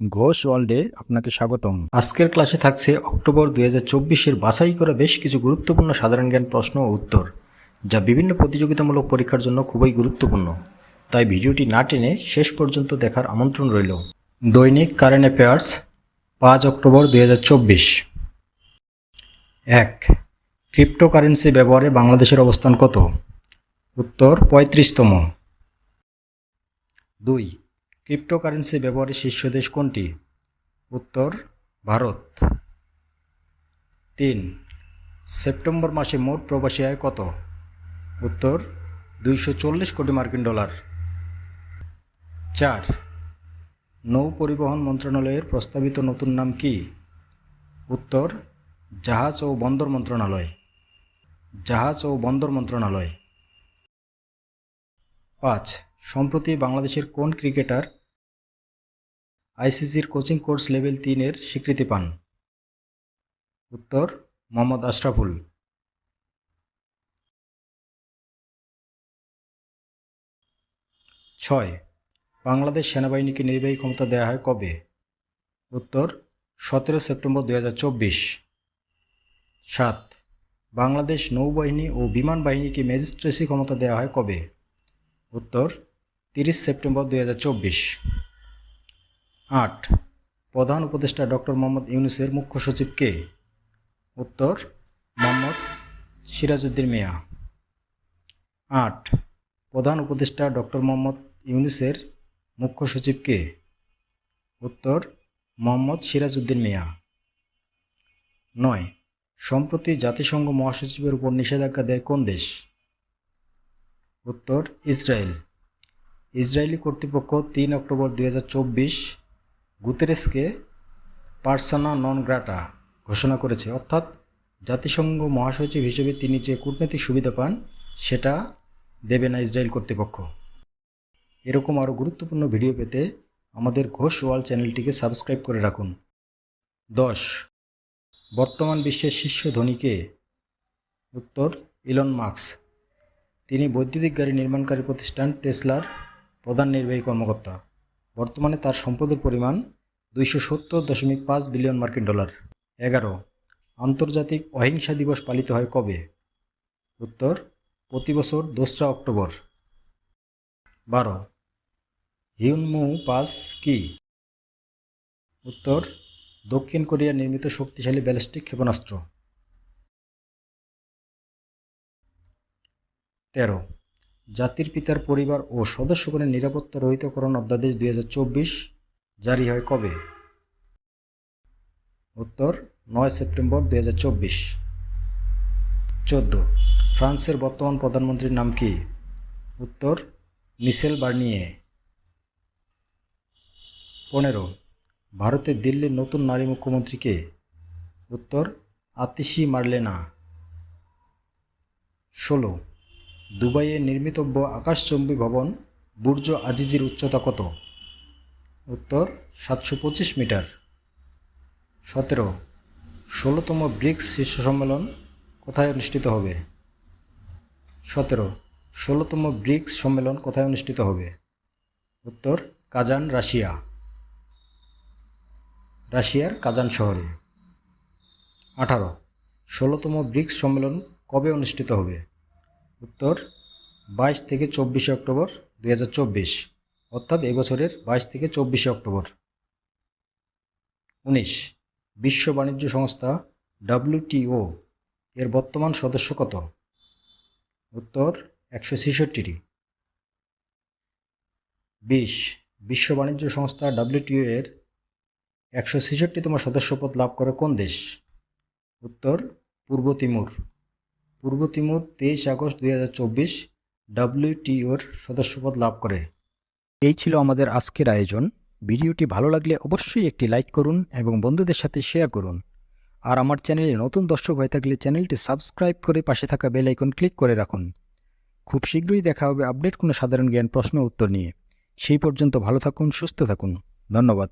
ঘোষ ওয়ার্ল্ডে আপনাকে স্বাগতম। আজকের ক্লাসে থাকছে অক্টোবর দুই হাজার চব্বিশের বাছাই করা বেশ কিছু গুরুত্বপূর্ণ সাধারণ জ্ঞান প্রশ্ন ও উত্তর, যা বিভিন্ন প্রতিযোগিতামূলক পরীক্ষার জন্য খুবই গুরুত্বপূর্ণ। তাই ভিডিওটি না টেনে শেষ পর্যন্ত দেখার আমন্ত্রণ রইল। দৈনিক কারেন্ট অ্যাফেয়ার্স, পাঁচ অক্টোবর দুই হাজার চব্বিশ। এক, ক্রিপ্টোকারেন্সি ব্যবহারে বাংলাদেশের অবস্থান কত? উত্তর, পঁয়ত্রিশতম। দুই ক্রিপ্টোকারেন্সি ব্যবহারে শীর্ষ দেশ কোনটি? উত্তর, ভারত। তিন, সেপ্টেম্বর মাসে মোট প্রবাসী আয় কত? উত্তর, দুইশো চল্লিশ কোটি মার্কিন ডলার। চার, নৌ পরিবহন মন্ত্রণালয়ের প্রস্তাবিত নতুন নাম কি? উত্তর, জাহাজ ও বন্দর মন্ত্রণালয়। জাহাজ ও বন্দর মন্ত্রণালয়। পাঁচ সম্প্রতি বাংলাদেশের কোন ক্রিকেটার আইসিসির কোচিং কোর্স লেভেল তিনের স্বীকৃতি পান? উত্তর, মোহাম্মদ আশরাফুল। ছয়, বাংলাদেশ সেনাবাহিনীকে নির্বাহী ক্ষমতা দেওয়া হয় কবে? উত্তর, সতেরো সেপ্টেম্বর দু হাজার চব্বিশ। সাত, বাংলাদেশ নৌবাহিনী ও বিমান বাহিনীকে ম্যাজিস্ট্রেসি ক্ষমতা দেওয়া হয় কবে? উত্তর তিরিশ সেপ্টেম্বর দুই আট, প্রধান উপদেষ্টা ডক্টর মোহাম্মদ ইউনুসের মুখ্য সচিব কে? উত্তর, মোহাম্মদ সিরাজউদ্দিন মিয়া। আট, প্রধান উপদেষ্টা ডক্টর মোহাম্মদ ইউনুসের মুখ্য সচিব কে? উত্তর, মোহাম্মদ সিরাজউদ্দিন মিয়া। নয়, সম্প্রতি জাতিসংঘ মহাসচিবের উপর নিষেধাজ্ঞা দেয় কোন দেশ? উত্তর, ইসরায়েল। ইসরায়েলি কর্তৃপক্ষ তিন অক্টোবর দুই হাজার চব্বিশ গুতেরেসকে পার্সানা নন গ্রাটা ঘোষণা করেছে। অর্থাৎ জাতিসংঘ মহাসচিব হিসেবে তিনি যে কূটনৈতিক সুবিধা পান, সেটা দেবে না ইসরায়েল কর্তৃপক্ষ। এরকম আরও গুরুত্বপূর্ণ ভিডিও পেতে আমাদের ঘোষ ওয়াল চ্যানেলটিকে সাবস্ক্রাইব করে রাখুন। দশ, বর্তমান বিশ্বের শীর্ষ ধনীকে উত্তর ইলন মার্কস তিনি বৈদ্যুতিক গাড়ি নির্মাণকারী প্রতিষ্ঠান টেসলার প্রধান নির্বাহী কর্মকর্তা। বর্তমানে তার সম্পদের পরিমাণ দুইশো সত্তর দশমিক পাঁচ বিলিয়ন মার্কিন ডলার। এগারো, আন্তর্জাতিক অহিংসা দিবস পালিত হয় কবে? উত্তর, প্রতি বছর দোসরা অক্টোবর। বারো, হিউনমু পাস কি? উত্তর, দক্ষিণ কোরিয়া নির্মিত শক্তিশালী ব্যালিস্টিক ক্ষেপণাস্ত্র। তেরো জাতির পিতার পরিবার ও সদস্যগণের নিরাপত্তা রহিতকরণ অধ্যাদেশ দু হাজার চব্বিশ জারি হয় কবে? উত্তর, নয় সেপ্টেম্বর দুই হাজার চব্বিশ। চোদ্দ, ফ্রান্সের বর্তমান প্রধানমন্ত্রীর নাম কি? উত্তর মিসেল বার্নিয়ে। পনেরো ভারতের দিল্লির নতুন নারী মুখ্যমন্ত্রীকে উত্তর, আতিশি মার্লেনা। ষোলো দুবাইয়ে নির্মিতব্য আকাশচম্বী ভবন বুর্জ আজিজির উচ্চতা কত? উত্তর, সাতশো পঁচিশ মিটার। সতেরো, ষোলোতম ব্রিক্স শীর্ষ সম্মেলন কোথায় অনুষ্ঠিত হবে? সতেরো, ষোলোতম ব্রিক্স সম্মেলন কোথায় অনুষ্ঠিত হবে? উত্তর, কাজান, রাশিয়া। রাশিয়ার কাজান শহরে। আঠারো, ষোলোতম ব্রিক্স সম্মেলন কবে অনুষ্ঠিত হবে? উত্তর বাইশ থেকে চব্বিশে অক্টোবর দুই হাজার চব্বিশ, অর্থাৎ এবছরের বাইশ থেকে চব্বিশে অক্টোবর। উনিশ, বিশ্ব বাণিজ্য সংস্থা ডাব্লিউটিও এর বর্তমান সদস্য কত? উত্তর একশো ছেষট্টিটি। বিশ, বিশ্ব বাণিজ্য সংস্থা ডাব্লিউটিও এর একশো ছেষট্টিতম সদস্যপদ লাভ করে কোন দেশ? উত্তর পূর্ব তিমুর। পূর্ব তিমুর তেইশ আগস্ট দুই হাজার চব্বিশ ডাব্লিউটিওর সদস্যপদ লাভ করে। এই ছিল আমাদের আজকের আয়োজন। ভিডিওটি ভালো লাগলে অবশ্যই একটি লাইক করুন এবং বন্ধুদের সাথে শেয়ার করুন। আর আমার চ্যানেলে নতুন দর্শক হয়ে থাকলে চ্যানেলটি সাবস্ক্রাইব করে পাশে থাকা বেল আইকন ক্লিক করে রাখুন। খুব শীঘ্রই দেখা হবে আপডেট কোনো সাধারণ জ্ঞান প্রশ্ন উত্তর নিয়ে। সেই পর্যন্ত ভালো থাকুন, সুস্থ থাকুন। ধন্যবাদ।